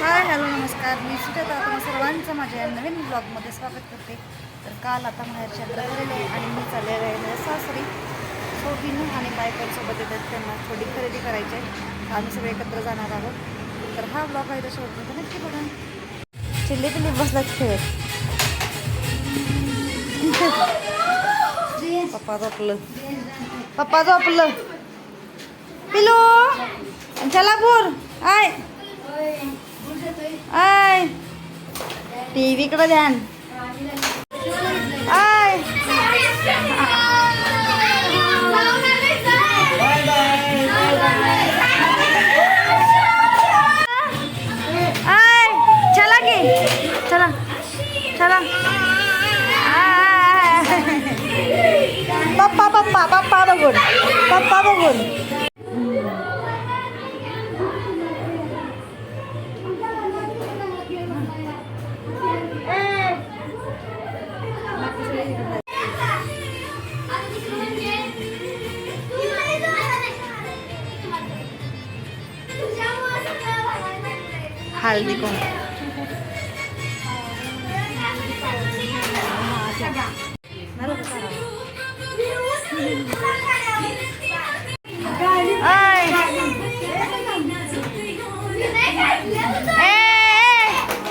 Hi hello नमस्कार. मी सुजाता आपण सर्वांचं माझ्या या नवीन ब्लॉगमध्ये स्वागत करते. तर काल आता माहेरची यात्रा आहे आणि मी चाललेलं आहे माझ्या सासरी. विनू आणि बायकरसोबत येतात त्यांना थोडी खरेदी करायची आहे. आम्ही सगळे एकत्र जाणार आहोत. तर हा ब्लॉग आहे तर शेवटपर्यंत नक्की बघा. चिल्ली पिल्ली बसलाच खेळत पप्पा झोपलं. पप्पा झोपलं. पिलो चला बोर. आय. आय टीव्हीकडे ध्यान आय आय चला की चला चला आय. पप्पा पप्पा पप्पा बघून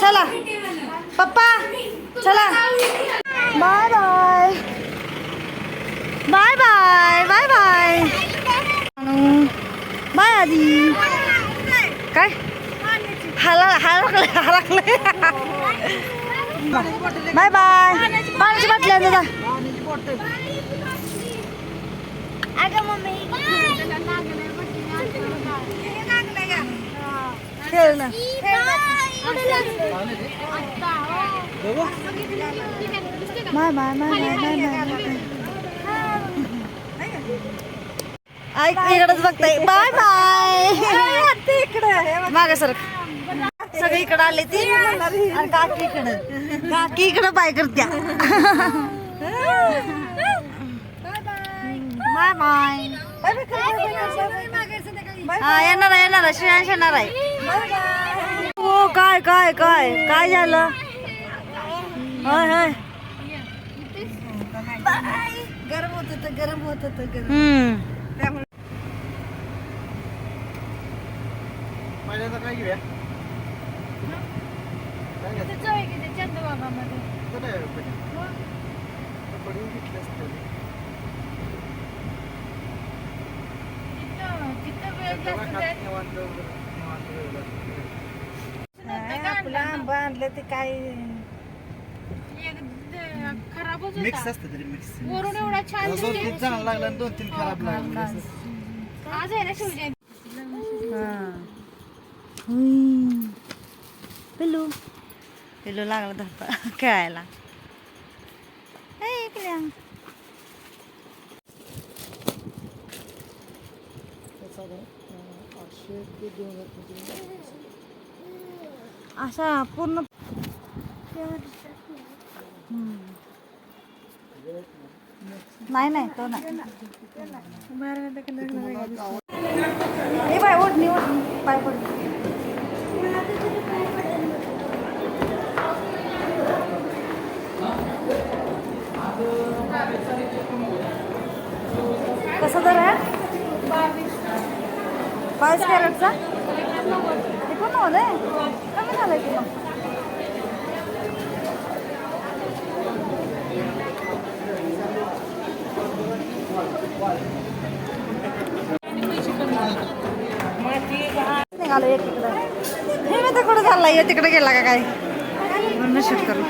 चला. पप्पा चला. Bye bye bye bye bye bye bye आधी काय? हाला हरकले हरकले बाय बाय पाण्याची बाटली दादा खेळ ना. Bye. Bye bye bye bye bye ऐक इकडंच बघताय. Bye bye. इकडं मागे सर सगळी इकडं आले ती आणि काकी इकडं. काकी इकडं बाय करत्या. बाय बाय हा येणार आहे येणार आहे श्रेयांश येणार आहे. हो काय काय काय काय झालं? होय होय. गरम होत होतं गरम होत होतं गरम. त्यामुळे काय घेऊया? काय घ्यायचं? कुठं आहे रुपये? रुपये घेतले असते. तेव्हा खात निवांत वगैरे, निवांत वेळ लागतो. आपलं आंबा आणलं ते काय? खराबच मिक्स होता असतं तरी मिक्स वरून एवढा छान दोन तीन चांगलं लागलं आणि दोन तीन खराब लागलं. आज आहे ना शिवजयंती? पिल्लू. पिल्लू लागला धरता खेळायला. असा पूर्ण नाही नाही तो नाही. बाय ओढणी ओढणी पाय पड. कसं दर आहे बावीस कॅरेटचा हे पण नव्हतं कमी झालं की मग निघालो एक तिकडं हे मी तर कुठं चालला ये तिकडे गेला का काय? म्हणून शूट करू.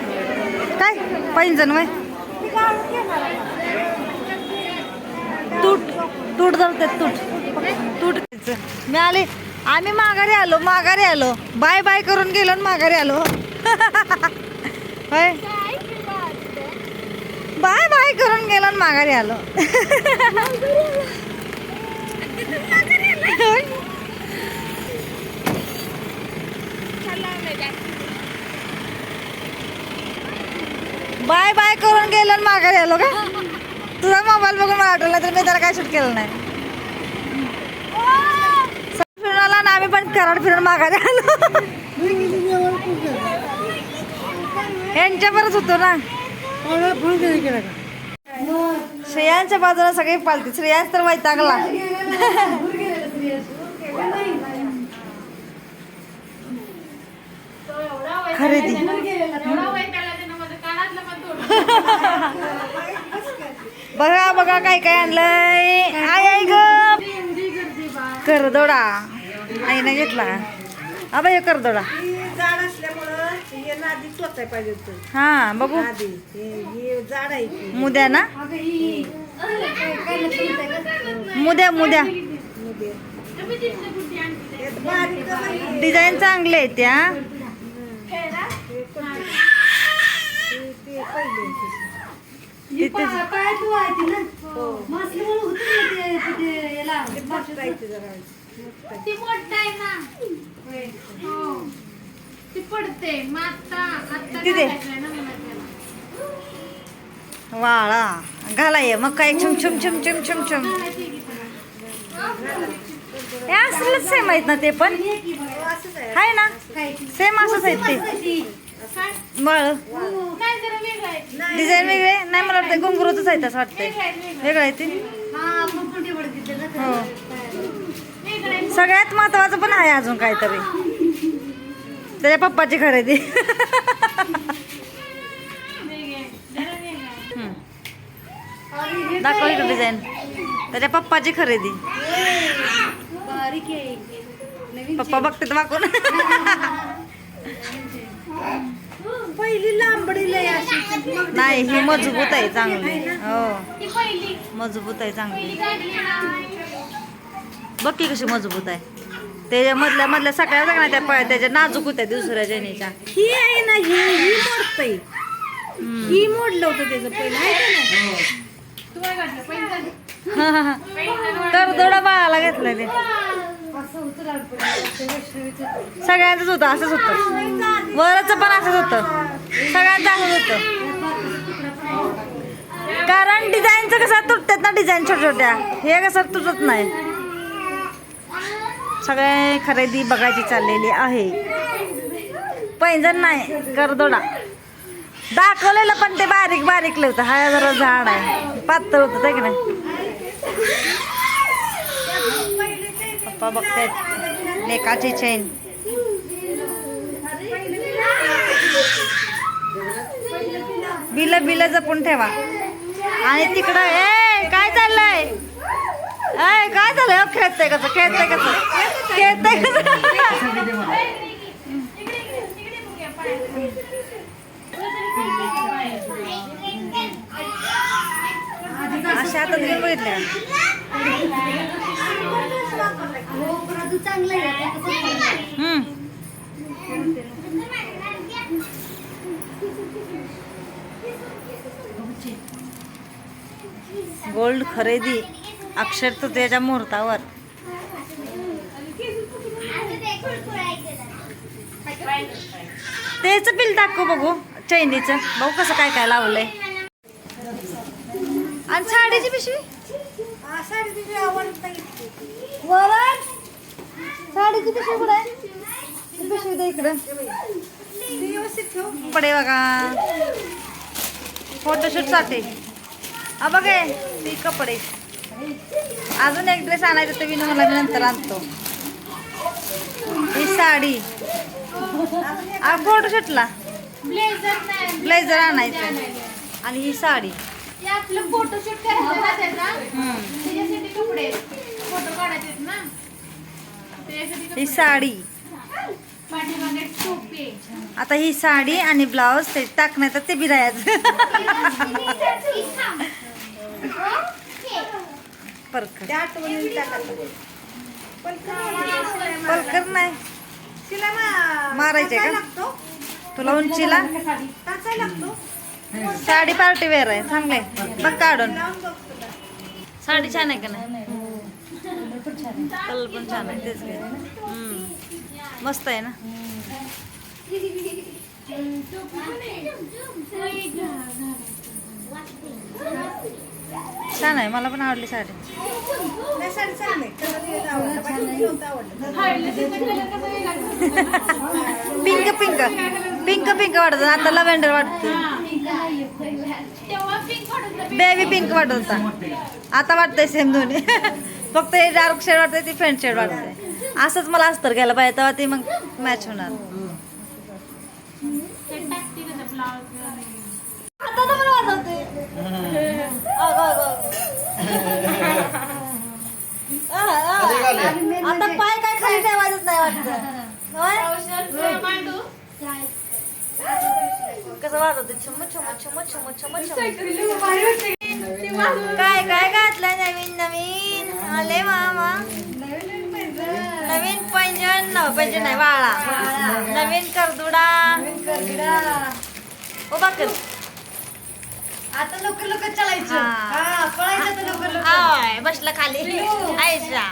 काय? पैंजण वय? तूट. तूट धरते तूट. तूट मी आले. आम्ही माघारी आलो माघारी आलो. बाय बाय करून गेलो आणि माघारी आलो. होय. बाय बाय करून गेलो आणि माघारी आलो. बाय बाय करून गेलो आणि माघारी आलो का? तुझा मोबाईल बघून मला तर मी त्याला काय शूट केलं नाही फिरून आला ना आम्ही पण कराड फिरून माघारी आलो. यांच्या बरंच होतो ना. श्रेयांच्या बाजूला सगळे पालते श्रेयांस तर वैतागला. खरेदी. बघा बघा काय काय आणलंय. आय आय ग करदोडा. आईने घेतला. अबा हे करदोडा झाड असल्यामुळं हे नादी पाहिजे होतं. हा बघू. नादी. हे हे झाड आहे की मुद्या ना? मुद्या मुद्या. मध्ये. आहे. डिझाईन चांगले आहेत त्या? हे कोणते? हे ते पहिले तिथे हो ते मोठायचे जरा मोठायचे. ती मोठं आहे ना. हो. ती पडते. मग आता आता तिथे. घालायचंय ना मला त्याला. वाळा. घाला ये. मग काय? छुम छुम छुम छुम छुम छुम. घालायची की त्याला. हे असलंच सेम आहेत ना ते पण? आहे ना? सेम असंच आहेत ते. काय? मळ. नाही जरा वेगळं आहे. डिझाईन वेगळे नाही मला वाटतं घुंगरूच आहेत असं वाटतंय. वेगळं आहे, ते? हो. सगळ्यात महत्वाचं पण आहे अजून काहीतरी. त्याच्या पप्पाची खरेदी. दाखव इकडे डिझाईन त्याच्या पप्पाची खरेदी. पप्पा बघतात वाकून. पहिली लांबडी नाही ही मजबूत आहे चांगली. हो. मजबूत आहे चांगली. बघ की कशी मजबूत आहे. त्याच्या मधल्या मधल्या सगळ्या सगळ्या त्या पळ्या त्याच्या नाजूक होत्या दुसऱ्या जणीच्या. ही आहे ना ही ही मोडतय. ही मोडलं होतं त्याचं पहिलं आहे का नाही? पैंजण. तर दोडा बाळाला घेतलं ते. सगळ्यांचंच होतं असंच होतं. वरच पण असंच होतं. सगळ्यांचं असंच होतं. कारण डिझाईनचं कसं तुटतात ना डिझाईन छोट्या छोट्या हे कसं तुटत नाही. सगळे खरेदी बघायची चाललेली आहे. पैंजण नाही करदोडा दाखवलेलं पण ते बारीक बारीक होतं. हा जरा झाड आहे. पातळ होतं ते की नाही? पप्पा बघतायत. लेकाची चेन बिल बिल जपून ठेवा. आणि तिकडं ए काय चाललंय? अय काय झालं? अहो, खेळतंय कसं? खेळतंय कसं? खेळतंय कसं? अशा आता तुम्ही बघितल्या. गोल्ड खरेदी. अक्षर तृतीयाच्या मुहूर्तावर. तेच बिल दाखव बघू चैनीचं. बघू कसं काय काय लावलंय. आणि साडीची पिशवी? वरण साडीची पिशवी कुठं आहे पिशवी दे इकडं. कपडे बघा. फोटोशूटसाठी. हा बघे ती कपडे. अजून एक ड्रेस आणायचा तर विनू मला मी नंतर आणतो. ही साडी. फोटोशूटला ब्लेझर नाही. ब्लेझर आणायचं आणि ही साडी. फोटोशूट ही. साडी. आता ही साडी आणि ब्लाऊज ते टाकण्यात ते बिरायचं परकर त्या आठवणी टाकायचं पण पलकर नाही तिला मा- मारायचे का? तुला उंचीला? साडी पार्टी वेअर आहे चांगले बघ काढून. साडी छान आहे का नाही? कलर पण छान आहे. तेच घे. मस्त आहे ना? छान आहे मला पण आवडली sari. Pink pink. Pink pink वाटत आता लव्हेंडर वाटत बेबी पिंक वाटत होता आता वाटतंय सेम दोन्ही. फक्त हे डार्क शेड वाटतंय ती फेंट शेड वाटतंय असंच मला अस्तर घ्यायला पाहिजे तेव्हा ती मग मॅच होणार. आता आता पाय काय खाली ठेवायचंच नाही वाटतं. कसं वाजवते छम छम छम छम छम छम. काय काय घातलंय नवीन नवीन? आले मामा. नवीन पैंजण न पैंजण नाही वाळा नवीन करदुडा. उभा कर. आता लोक लोक चालायचं. हा. हा, पळायचं आय बसला खाली. आयशा.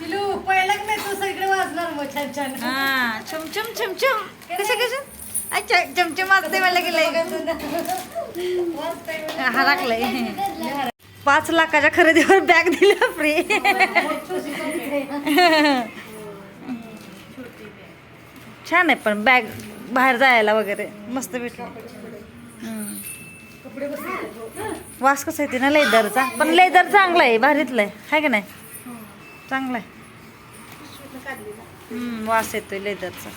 पिलू नाही तू सगळे वाजणार मग छान छान. हा छुम छुम छुम छुम. कसं कसं अच्छा चमचे मारते मला गेलंय हा पाच लाखाच्या खरेदीवर बॅग दिलं फ्री. छान आहे पण बॅग बाहेर जायला वगैरे. मस्त भेटली. वास कसा येते ना लेदरचा पण लेदर चांगला आहे भारीतलं आहे. हाय का नाही? चांगला आहे. वास येतोय लेदरचा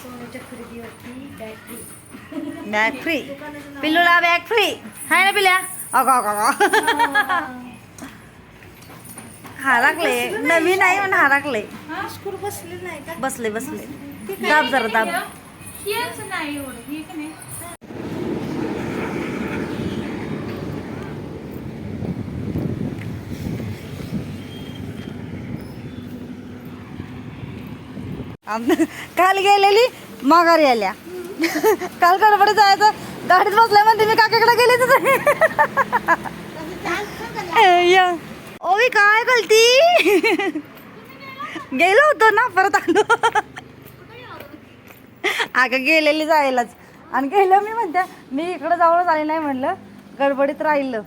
बॅग फ्री पिल्लूला बॅग फ्री हाय ना पिल्या? अगो अगो अगो. हा लागले नवीन आहे म्हणून हा स्कूल बसली बसले. दाब जरा दाब. नाही एवढं हे का नाही आम- काल गेलेली माघारी आल्या. काल गडबडीत जायचं गाडीत बसल्या म्हणते मी काकाकडे गेले तर. ओवी काय गलती गेलो होतो ना परत आलो. अगं गेलेली जायलाच. आणि गेलो मी म्हणते मी इकडं जाऊनच आले नाही म्हणलं गडबडीत राहिलं.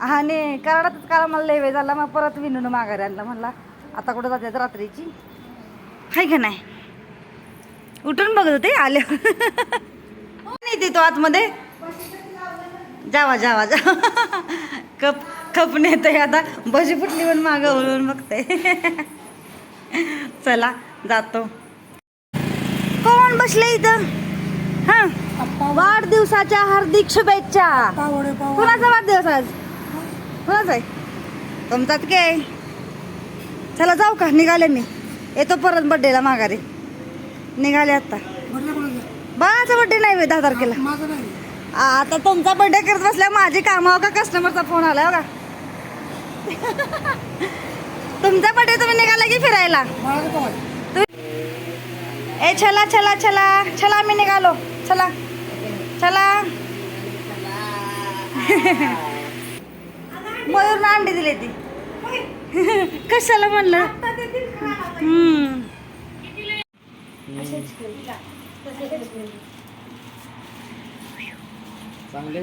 आणि कराडातच काल मला लेवे झाला मग परत विनून माघारी आणलं. म्हणला आता कुठं जाते रात्रीची? हाय का नाही? उठून बघत होते आले. नाही ते तो आतमध्ये? जावा जावा जावा. कप कप नेतोय आता. भजी फुटली पण मागं वळून बघते चला जातो. कोण बसले इथं? हा? वाढदिवसाच्या हार्दिक शुभेच्छा. कुणाचा वाढदिवस आज? कुणाचा आहे? तुमचाच काय चला जाऊ का? निघाले मी. येतो परत बड्डेला माघारी. निघाले आता. बाळाचा बड्डे नाही दहा तारखेला. आता तुमचा बड्डे करत बसल्या माझी कामावर का? कस्टमरचा फोन आला हो का? तुमचा बड्डे तुम्ही निघाला की फिरायला? ए चला चला चला. चला मी निघालो. चला. चला. मयूर अंडी दिली ती. कशाला म्हणलं? हम्म. चांगले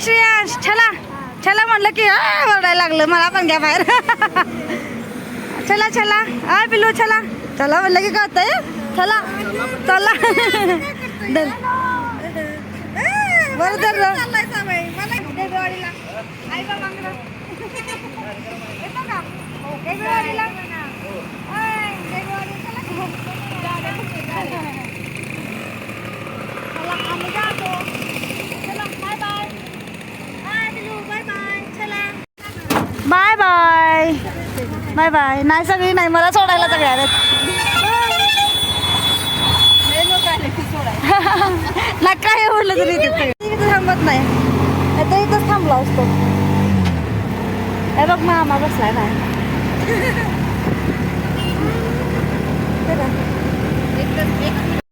श्रेयांश छला छला म्हणलं की ओरडायला लागलं. मला पण घ्या बाहेर. चला चला. आ पिलू चला. चला म्हणलं की कळतंय चला चला. बर धर. बरं धर बाय बाय बाय नाही सगळी नाही मला सोडायला सगळ्या ना काय म्हटलं तरी इथं थांबत नाही. तर इथंच थांबला असतो. हे बघ मामा बसलाय काय